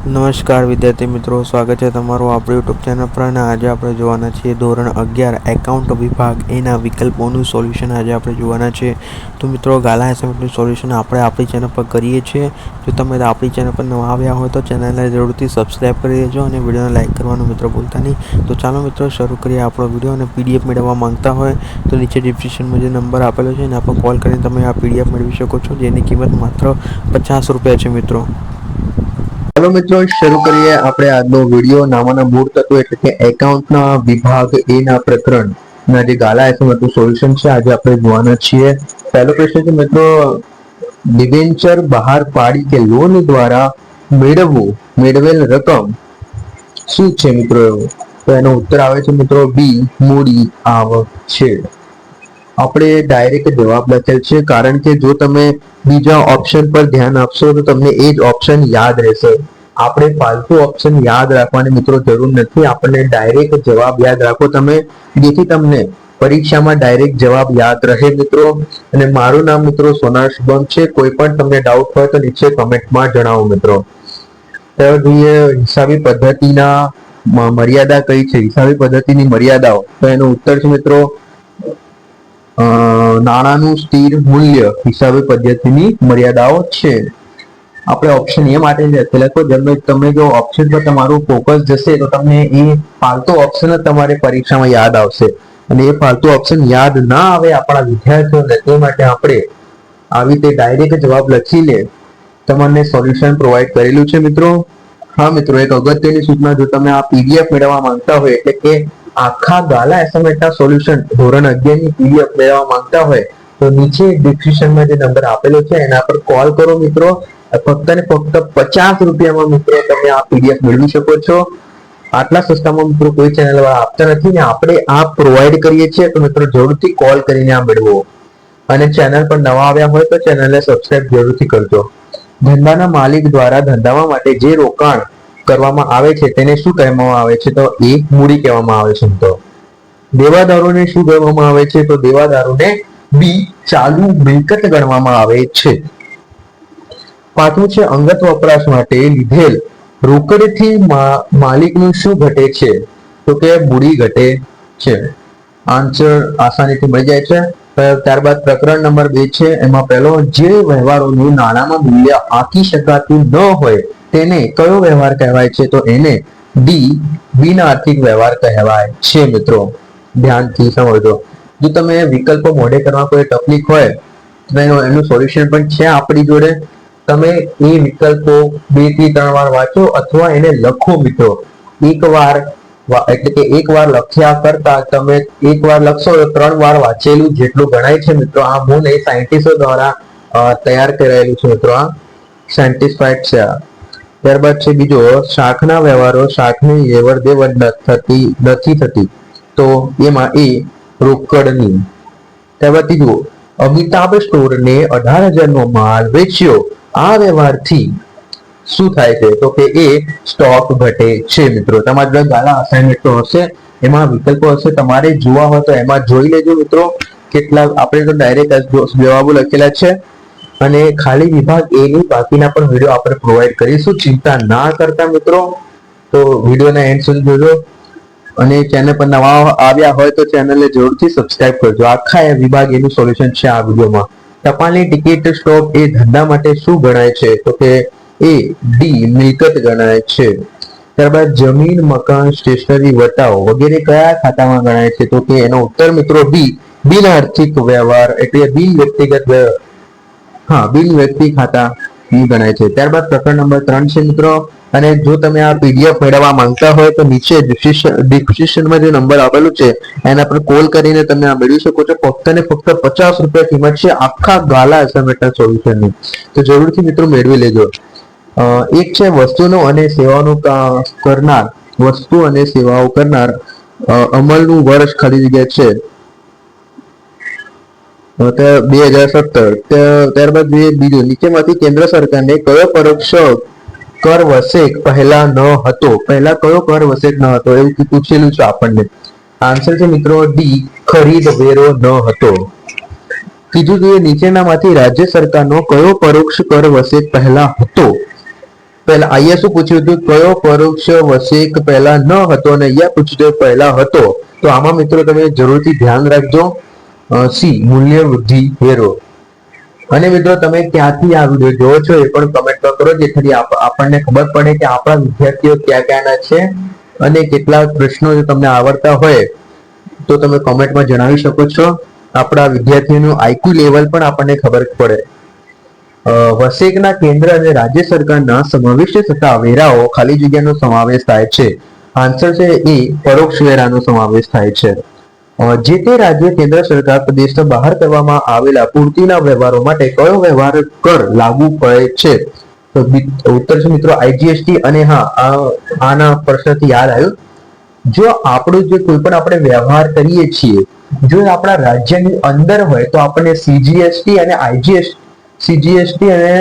નમસ્કાર વિદ્યાર્થી મિત્રો, સ્વાગત છે તમારું આપણું યુટ્યુબ ચેનલ પર અને આજે આપણે જોવાના છીએ ધોરણ અગિયાર, એકાઉન્ટ વિભાગ એના વિકલ્પોનું સોલ્યુશન આજે આપણે જોવાના છે. તો મિત્રો, ગાલા એસાઇનમેન્ટનું સોલ્યુશન આપણે આપણી ચેનલ પર કરીએ છીએ. જો તમે આપણી ચેનલ પર નવા આવ્યા હોય તો ચેનલને જરૂરથી સબસ્ક્રાઈબ કરી દેજો અને વિડીયોને લાઇક કરવાનું મિત્રો ભૂલતા નહીં. તો ચાલો મિત્રો, શરૂ કરીએ આપણો વીડિયો અને પીડીએફ મેળવવા માંગતા હોય તો નીચે ડિસ્ક્રિપ્શનમાં જે નંબર આપેલો છે એના પર કોલ કરીને તમે આ પીડીએફ મેળવી શકો છો, જેની કિંમત માત્ર પચાસ રૂપિયા છે મિત્રો. ચાલો મિત્રો, શરૂ કરીએ આપણે આજનો વીડિયો નામાના મૂળ તત્વો એટલે કે એકાઉન્ટના વિભાગ એ ના પ્રકરણ ના જે ગાલા એસએમનું સોલ્યુશન છે, આજે આપણે જોવાના છીએ. પહેલો પ્રશ્ન છે મિત્રો ડિબેન્ચર બહાર પાડી કે લોન દ્વારા મેળવવું, મેળવેલ રકમ શું છે મિત્રો? એવું તો એનો ઉત્તર આવે છે મિત્રો બી મૂડી, આવક છે. આપણે ડાયરેક્ટ જવાબ લખેલ છે. કારણ કે જો તમે બીજા ઓપ્શન પર ધ્યાન આપશો તો તમને એ જ ઓપ્શન યાદ રહેશે. આપણે ફાલતુ ઓપ્શન યાદ રાખવાની મિત્રો જરૂર નથી. આપણને ડાયરેક્ટ જવાબ યાદ રાખો. તમે જેથી તમને પરીક્ષામાં ડાયરેક્ટ જવાબ યાદ રહે મિત્રો. અને મારું નામ મિત્રો સોના શુભમ છે. કોઈ પણ તમને ડાઉટ હોય તો નીચે કમેન્ટમાં જણાવો મિત્રો. તો જોઈએ હિસાબી પદ્ધતિના મર્યાદા કઈ છે? હિસાબી પદ્ધતિની મર્યાદાઓ. તો એનો ઉત્તર છે મિત્રો નાણાંનું સ્થિર મૂલ્ય હિસાબે પદ્ધતિની મર્યાદાઓ છે. આપણે ઓપ્શન એ માટે જ લખેલા તો જનરલ તમે જો ઓપ્શન પર તમારું ફોકસ જશે, તો તમને એ ફાલતુ ઓપ્શન જ તમારે પરીક્ષામાં યાદ આવશે. અને એ ફાલતુ ઓપ્શન યાદ ના આવે આપણા વિદ્યાર્થીઓને તે માટે આપણે આવી રીતે ડાયરેક્ટ જવાબ લખીને તમને સોલ્યુશન પ્રોવાઈડ કરેલું છે મિત્રો. હા મિત્રો, એક અગત્યની સૂચના, જો તમે આ પીડીએફ મેળવવા માંગતા હોય, એટલે કે આખા ગાલા એસ્ટિમેટના સોલ્યુશન ધોરણ અગિયારની પીડીએફ મેળવવા માંગતા હોય તો નીચે ડિસ્ક્રિપ્શનમાં જે નંબર આપેલો છે, એના પર કોલ કરો મિત્રો. ફક્ત ને ફક્ત પચાસ રૂપિયામાં મિત્રો તમે આ પીડીએફ મેળવી શકો છો. આટલા સસ્તામાં મિત્રો કોઈ ચેનલ વાળા આપતા નથી ને આપણે આ પ્રોવાઈડ કરીએ છીએ, તો મિત્રો જરૂરથી કોલ કરીને આ મેળવો. અને ચેનલ પર નવા આવ્યા હોય તો ચેનલને સબસ્ક્રાઇબ જરૂરથી કરજો. ધંધાના માલિક દ્વારા ધંધામાં માટે જે રોકાણ કરવામાં આવે છે, તેને શું કહેવામાં આવે છે? તો એ મૂડી કહેવામાં આવે છે તો. દેવાદારોને શું કહેવામાં આવે છે? તો દેવાદારોને બી ચાલુ મિલકત ગણવામાં આવે છે. પાંચમું છે, અંગત વપરાશ માટે લીધેલ રોકડથી માલિકનું શું ઘટે છે? તો કે મૂડી ઘટે છે. આન્સર આસાનીથી મળી જાય છે. ત્યારબાદ પ્રકરણ નંબર બે છે, એમાં પહેલો, જે વ્યવહારોનું નાણાંમાં મૂલ્ય આંકી શકાતું ન હોય તેને કયો વ્યવહાર કહેવાય છે? તો એને ડી બિન આર્થિક વ્યવહાર કહેવાય છે, મિત્રો. ધ્યાનથી સમજો જો તમે વિકલ્પો મોડે કરવા કોઈ તકલીફ હોય, તો એનું સોલ્યુશન પણ છે આપણી જોડે. તમે એ વિકલ્પો બેથી ત્રણ વાર વાંચો અથવા એને લખો, મિત્રો. એક વાર એટલે કે એક વાર લખ્યા કરતા તમે એક વાર લખશો ત્રણ વાર વાંચેલું જેટલું ગણાય છે, મિત્રો. આ મૂન એ સાયન્ટિસ્ટો દ્વારા તૈયાર કરાયેલું છે, મિત્રો, આ. સાયન્ટિસ્ટ છે. ત્યારબાદ છે બીજો શાખના વ્યવહારો શાખની લેવડ દેવડ થતી, નથી થતી. તો એમાં એ રોકડની. ત્યારબાદ ત્રીજું, અમિતાભ સ્ટોરને અઢાર હજારનો માલ વેચ્યો. આ વ્યવહારથી શું થાય છે? તો કે એ સ્ટોક ઘટે છે મિત્રો. તમારા જોડે ગાલા અસાઇનમેન્ટ હશે, એમાં વિકલ્પો હશે, તમારે જોવા હોય તો એમાં જોઈ લેજો મિત્રો. કેટલા, આપણે તો ડાયરેક્ટ જવાબો લખેલા છે. અને ખાલી વિભાગ એ ની બાકીના પણ વીડિયો આપણે પ્રોવાઈડ કરીશું. ચિંતા ના કરતા મિત્રો. તો વિડીયોના એન્ડ સુધી જોજો. અને ચેનલ પર નવા આવ્યા હોય તો ચેનલને જરૂરથી સબસ્ક્રાઇબ કરજો. આખા એ વિભાગ એનું સોલ્યુશન છે આ વિડીયોમાં ટપાલની ટિકિટ સ્ટોક એ ધંધા માટે શું ગણાય છે? તો કે એ ડી મિલકત ગણાય છે. ત્યારબાદ જમીન, મકાન સ્ટેશનરી વટાઓ વગેરે કયા ખાતામાં ગણાય છે? તો કે એનો ઉત્તર મિત્રો બી બિન આર્થિક વ્યવહાર એટલે બિન વ્યક્તિગત વ્ય- હા, બિન વ્યક્તિ ખાતા ગણાય છે. ત્યારબાદ પ્રકરણ નંબર ત્રણ છે મિત્રો, અને જો તમે આ પીડીએફ મેળવવા માંગતા હોય તો નીચે ડિસ્ક્રિપ્શનમાં જે નંબર આપેલું છે, એના પર કોલ કરીને તમે આ મેળવી શકો છો. ફક્ત ને ફક્ત પચાસ રૂપિયા કિંમત છે આખા ગાલા એસએમએટા સોલ્યુશનની તો જરૂરથી મિત્રો મેળવી લેજો. એક છે વસ્તુનો અને સેવાનો કરનાર, વસ્તુ અને સેવાઓ કરનાર અમલનું વર્ષ ખાલી જગ્યા છે. બીજું, નીચેમાંથી કેન્દ્ર સરકારને કયો પરોક્ષ કર વસેક પહેલા ન હતો? પહેલા કયો કર વસેક ન હતો? એવું પૂછેલું છે આપણને. આન્સર છે મિત્રો ડી ખરીદ વેરો ન હતો. ત્રીજું જોઈએ નીચેનામાંથી રાજ્ય સરકારનો કયો પરોક્ષ કર વસેક પહેલા હતો? પહેલા અહીંયા શું પૂછ્યું હતું? કયો પરોક્ષ વસેક પહેલા ન હતો? અને અહીંયા પૂછ્યું પહેલા હતો. તો આમાં મિત્રો તમે જરૂરથી ધ્યાન રાખજો. સી મૂલ્ય વૃદ્ધિ વેરો. અને મિત્રો તમે ક્યાંથી આ વીડિયો જોવો છો એ પણ કમેન્ટ કરો, જેથી આપણને ખબર પડે કે આપણા વિદ્યાર્થીઓ ક્યાં ક્યાંના છે અને કેટલા પ્રશ્નો જો તમને આવડતા હોય તો તમે કોમેન્ટમાં જણાવી શકો છો. આપણા વિદ્યાર્થીઓનું આઈક્યુ લેવલ પણ આપણને ખબર પડે. વસેકના કેન્દ્ર અને રાજ્ય સરકારના સમાવિષ્ટ થતા વેરાઓ ખાલી જગ્યાનો સમાવેશ થાય છે. આન્સર છે એ પરોક્ષ વેરાનો સમાવેશ થાય છે. જે તે રાજ્ય કેન્દ્ર સરકાર પ્રદેશના બહાર કરવામાં આવેલા પૂર્તિના વ્યવહારો માટે કયો વ્યવહાર કર લાગુ પડે છે? તો ઉત્તર છે મિત્રો આઈજીએસટી અને હા આના પ્રશ્નથી યાદ આવ્યું. જો આપણો જે કોઈ પણ આપણે વ્યવહાર કરીએ છીએ, જો આપણા રાજ્યની અંદર હોય તો આપણને સીજીએસટી અને આઈજીએસ સીજીએસટી અને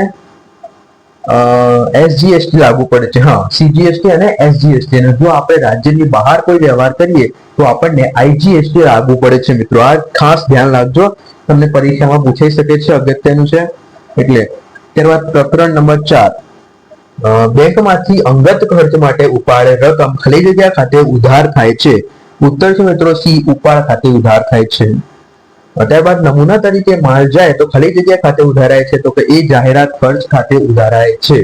એસજીએસટી લાગુ પડે છે. હા સીજીએસટી અને એસજીએસટી અને જો આપણે રાજ્યની બહાર કોઈ વ્યવહાર કરીએ, તો આપણને આઈજીએસટી લાગુ પડે છે મિત્રો. આ ખાસ ધ્યાન રાખજો. તમને પરીક્ષામાં પૂછાઈ શકે છે અગત્યનું છે. એટલે ત્યારબાદ પ્રકરણ નંબર ચાર. બેંકમાંથી અંગત ખર્ચ માટે ઉપાડે રકમ. ખાલી જગ્યા ખાતે ઉધાર થાય છે. ઉત્તર છે મિત્રો, સી, ઉપાડ ખાતે ઉધાર થાય છે. ત્યારબાદ નમૂના તરીકે માલ જાય તો ખાલી જગ્યા ખાતે ઉધારાય છે તો કે એ જાહેરાત ખર્ચ ખાતે ઉધારાય છે.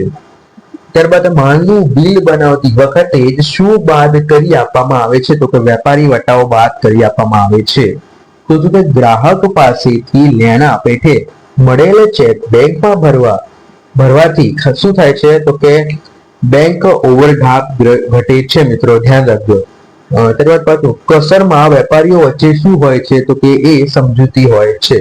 ત્યારબાદ માલનું બિલ બનાવતી વખતે જ શું બાદ કરી આપવામાં આવે છે તો કે વેપારી વટાઓ બાદ કરી આપવામાં આવે છે. તો જો કે ગ્રાહક પાસેથી લેણા પેઠે મળેલ ચેક બેંકમાં ભરવા, ભરવાથી શું થાય છે તો કે બેંક ઓવરડ્રાફ્ટ ઘટે છે મિત્રો, ધ્યાન રાખજો. ત્યારબાદ પાછું, કસરમાં વેપારીઓ વચ્ચે શું હોય છે તો કે એ સમજૂતી હોય છે.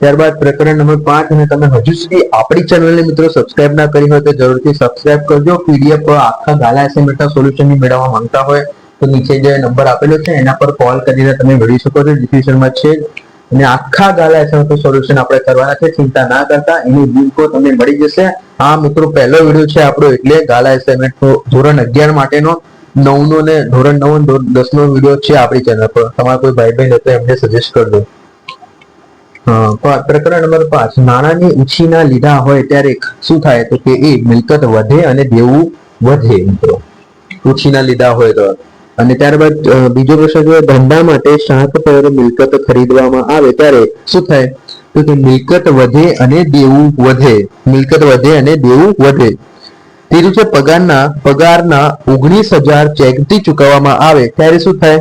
ત્યારબાદ પ્રકરણ નંબર પાંચ, અને તમે હજુ સુધી આપણી ચેનલને મિત્રો સબસ્ક્રાઇબ ના કરી હોય તો જરૂરથી સબસ્ક્રાઇબ કરજો. પીડીએફ આખા ગાલા એસાઇનમેન્ટના સોલ્યુશનની મેળવવા માંગતા હોય તો નીચે જે નંબર આપેલો છે એના પર કોલ કરીને તમે મેળવી શકો છો. ડિસ્ક્રિપ્શનમાં છે અને આખા ગાલા એસાઇનમેન્ટનું સોલ્યુશન આપણે કરવાના છે. ચિંતા ના કરતા, એની લિંકો તમને મળી જશે. આ મિત્રો, પહેલો વીડિયો છે આપણો એટલે ગાલા એસાઇનમેન્ટ ધોરણ અગિયાર માટેનો. નવનો ને ધોરણ નવ ધોરણ દસ નો વીડિયો છે આપણી ચેનલ પર. તમારા કોઈ ભાઈ બહેન હોય તો એમને સજેસ્ટ કરજો. પ્રકરણ નંબર પાંચ. નાણાંની ઉછીના લીધા હોય ત્યારે શું થાય તો કે એ મિલકત વધે અને દેવું વધે, મિત્રો. ઉછીના લીધા હોય તો. અને ત્યારબાદ બીજો પ્રશ્ન જો ધંધા માટે શાક પર મિલકત ખરીદવામાં આવે ત્યારે શું થાય? તો કે મિલકત વધે અને દેવું વધે. મિલકત વધે અને દેવું વધે. ત્રીજું પગારના પગારના ઓગણીસ હજાર ચેકથી ચૂકવવામાં આવે, ત્યારે શું થાય?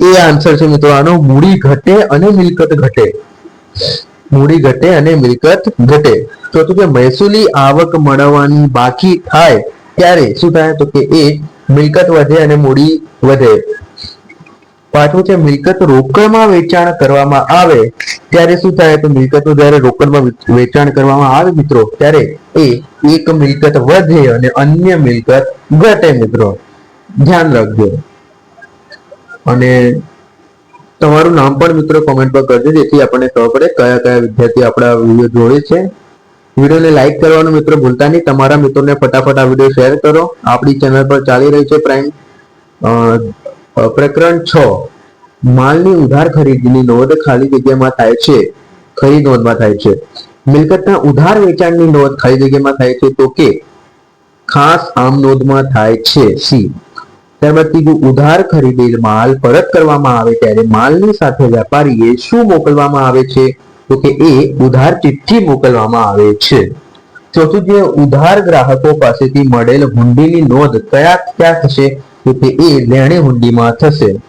એ આન્સર છે મિત્રો આનો, મૂડી ઘટે અને મિલકત ઘટે. મૂડી ઘટે અને મિલકત ઘટે. ચોથું કે મહેસૂલી આવક મળવાની બાકી થાય, ત્યારે શું થાય? તો કે એ મિલકત વધે અને મૂડી વધે. પાંચમું છે મિલકત રોકડમાં વેચાણ કરવામાં આવે, ત્યારે શું થાય? તો મિલકતનું જ્યારે રોકડમાં વેચાણ કરવામાં આવે મિત્રો, ત્યારે એ એક મિલકત વધે અને અન્ય મિલકત ઘટે મિત્રો. ધ્યાન રાખજો. અને તમારું નામ પણ મિત્રો કોમેન્ટ પર કરજો, જેથી આપણને ખબર પડે કયા કયા વિદ્યાર્થી આપણા વીડિયો જોડે છે. વિડીયોને લાઈક કરવાનું મિત્રો ભૂલતા નહીં. તમારા મિત્રોને ફટાફટ આ વીડિયો શેર કરો. આપણી ચેનલ પર ચાલી રહી છે પ્રાઇમ પ્રકરણ છ. માલની ઉધાર ખરીદીની નોંધ ખાલી જગ્યામાં થાય છે. ખરી નોંધમાં થાય છે? મિલકતના ઉધાર વેચાણની નોંધ ખાલી જગ્યામાં થાય છે તો કે ખાસ આમ નોંધમાં થાય છે સી. ત્યારબાદ ત્રીજું, ઉધાર ખરીદેલ માલ પરત કરવામાં આવે ત્યારે માલની સાથે વેપારીએ શું મોકલવામાં આવે છે? તો કે એ ઉધાર ચિઠ્ઠી મોકલવામાં આવે છે. ચોથું જે ઉધાર ગ્રાહકો પાસેથી મળેલ હુંડીની નોંધ કયા, ક્યાં થશે? તો એ લેણી હુંડીમાં થશે.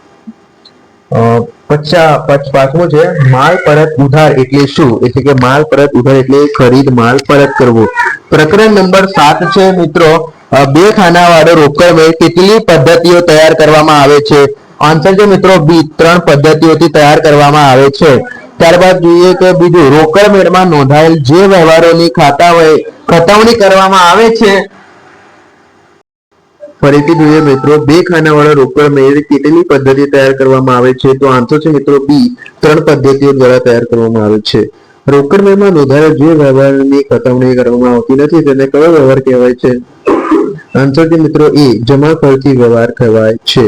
અ, પચા પચ- પાંચમો છે માલ પરત ઉધાર એટલે શું? એટલે કે માલ પરત ઉધાર એટલે ખરીદ માલ પરત કરવો. પ્રકરણ નંબર સાત છે મિત્રો બે ખાના વાળો રોકડ મેળ કેટલી પદ્ધતિઓ તૈયાર કરવામાં આવે છે? આન્સર છે મિત્રો બી ત્રણ પદ્ધતિઓથી તૈયાર કરવામાં આવે છે. ત્યારબાદ જોઈએ કે બીજું રોકડ મેળમાં નોંધાયેલ જે વ્યવહારોની ખાતા હોય ખતવણી કરવામાં આવે છે? ફરીથી જોઈએ મિત્રો, બે ખાનાવાળા રોકડ મેળવી કેટલી પદ્ધતિ તૈયાર કરવામાં આવે છે? તો આન્સર છે મિત્રો બી ત્રણ પદ્ધતિઓ દ્વારા તૈયાર કરવામાં આવે છે. રોકડ મેળમાં નોંધાયેલ જે વ્યવહારની ખતવણી કરવામાં આવતી નથી, તેને કયો વ્યવહાર કહેવાય છે? આન્સર છે મિત્રો એ જમા ખર્ચી વ્યવહાર કહેવાય છે.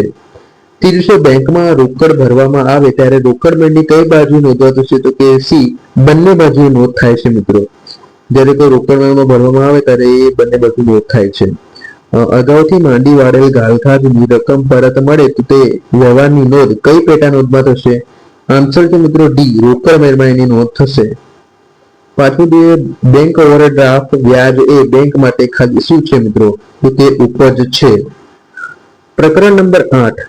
ત્રીજું બેંકમાં રોકડ ભરવામાં આવે ત્યારે રોકડ મેળની કઈ બાજુ નોંધાતું છે? તો કે સી બંને બાજુ નોંધ થાય છે મિત્રો. જ્યારે કોઈ રોકડ મેળમાં ભરવામાં આવે ત્યારે એ બંને બાજુ નોંધ થાય છે. અગાઉથી માંડી વાળેલ ગાલખાજની રકમ પરત મળે તો તે વ્યવહારની નોંધ કઈ પેટા નોંધમાં થશે? આન્સર છે મિત્રો ડી રોકડ મહેરબાનીની નોંધ થશે. પાછું બે બેંક ઓવરડ્રાફ્ટ વ્યાજ એ બેંક માટે ખાલી શું છે મિત્રો? તો તે ઉપજ છે. પ્રકરણ નંબર આઠ.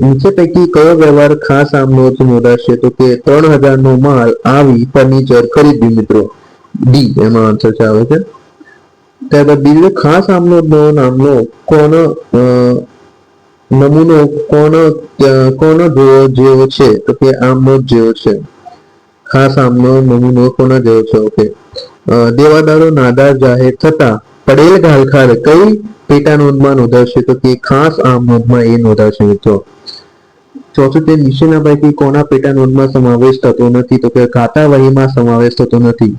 નીચે પૈકી કયો વ્યવહાર ખાસ આમ નોંધ નોંધાશે? તો કે ત્રણ હજાર નો માલ આવી ફર્નિચર ખરીદ્યું મિત્રો. ડી એમાં આન્સર છે આવે છે. ત્યારબાદ બીજો ખાસ આમનો નામનો કોણ નમૂનો કોણ કોણ જેવો છે તો કે આમનો જેવો છે ખાસ આમનો નમૂનો કોના જેવો છે ઓકે દેવાદારો નાદાર જાહેર થતા પડેલ ઘાલખાર કઈ પેટા નોંધમાં નોંધાશે તો કે ખાસ આમ નોંધમાં એ નોંધાશે મિત્રો ચોથું તે નીચેના પૈકી કોના પેટા નોંધમાં સમાવેશ થતો નથી તો કે ખાતા વહીમાં સમાવેશ થતો નથી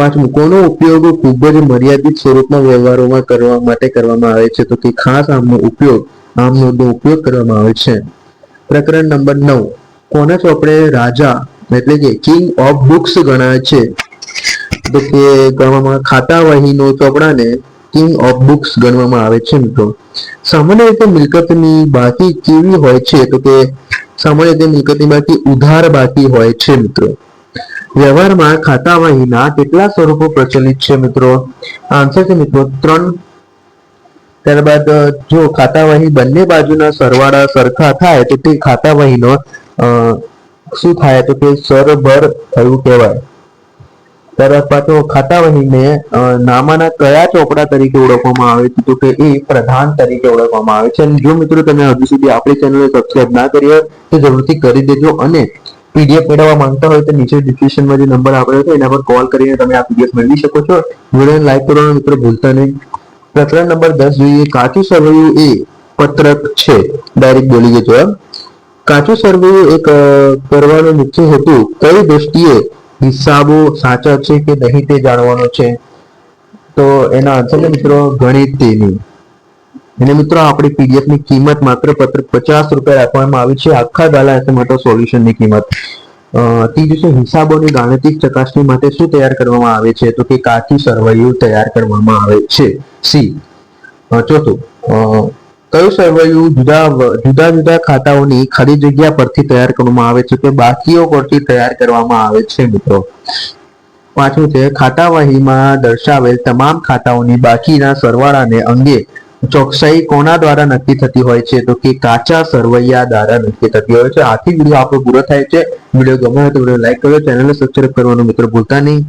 પાંચમું કોનો ઉપયોગ ખૂબ જ મર્યાદિત સ્વરૂપમાં વ્યવહારોમાં કરવા માટે કરવામાં આવે છે. તો કે ખાસ આમનો ઉપયોગ, આમ ઉપયોગ કરવામાં આવે છે. પ્રકરણ નંબર નવ. કોના ચોપડે રાજા, એટલે કે કિંગ ઓફ બુક્સ ગણાય છે? તો કે ગણવામાં ખાતા વહીનો ચોપડાને કિંગ ઓફ બુક્સ ગણવામાં આવે છે મિત્રો. સામાન્ય રીતે મિલકતની બાકી કેવી હોય છે? તો કે સામાન્ય રીતે મિલકતની બાકી ઉધાર બાકી હોય છે મિત્રો. વ્યવહારમાં ખાતા વહીના કેટલા સ્વરૂપો પ્રચલિત છે મિત્રો? આન્સર છે મિત્રો ત્રણ. ત્યારબાદ, જો ખાતા વહી બંને બાજુના સરવાળા સરખા થાય તો તે ખાતા વહીનો શું થાય તો કે સરભર થયું કહેવાય. ત્યારબાદ પાછો ખાતા વહીને નામાના કયા ચોપડા તરીકે ઓળખવામાં આવે છે તો કે એ પ્રધાન તરીકે ઓળખવામાં આવે છે. અને જો મિત્રો તમે હજુ સુધી આપણી ચેનલને સબસ્ક્રાઇબ ના કરી હોય તો જરૂરથી કરી દેજો અને પીડીએફ મેળવવા માંગતા હોય તો નીચે ડિસ્ક્રિપ્શનમાં જે નંબર આપ્યો છે, એના પર કોલ કરીને તમે આ પીડીએફ મેળવી શકો છો. વિડીયોને લાઈક કરવાનો મિત્રો ભૂલતા નહીં. પ્રકરણ નંબર દસ જોઈએ, કાચું સરવૈયું એ પત્રક છે. ડાયરેક્ટ બોલી ગયો એમ કાચું સરવૈયું એક કરવાનો મુખ્ય હેતુ, કઈ દ્રષ્ટિએ હિસાબો સાચા છે કે નહીં તે જાણવાનો છે? તો એના આન્સર મિત્રો ગણિત ગણિતની. અને મિત્રો આપણી પીડીએફની કિંમત માત્ર પચાસ રૂપિયા રાખવામાં આવી છે. આખા ગાલા એસેમેટો સોલ્યુશનની કિંમત. ત્રીજું છે હિસાબોની ગાણિતિક ચકાસણી માટે શું તૈયાર કરવામાં આવે છે? તો કે કાચી સરવૈયું તૈયાર કરવામાં આવે છે. સી. ચોથું. કયું સરવૈયું જુદા જુદા જુદા ખાતાઓની ખાલી જગ્યા પરથી તૈયાર કરવામાં આવે છે કે બાકીઓ પરથી તૈયાર કરવામાં આવે છે, મિત્રો? પાંચમું છે, ખાતાવાહીમાં દર્શાવેલ તમામ ખાતાઓની બાકીના સરવાળાને અંગે ચોકસાઈ કોના દ્વારા નક્કી થતી હોય છે? તો કે કાચા સરવૈયા દ્વારા નક્કી થતી હોય છે. આથી વીડિયો આપણો પૂરો થાય છે. વીડિયો ગમ્યો હોય તો વીડિયો લાઈક કરો ચેનલને સબસ્ક્રાઈબ કરવાનું મિત્રો ભૂલતા નહીં.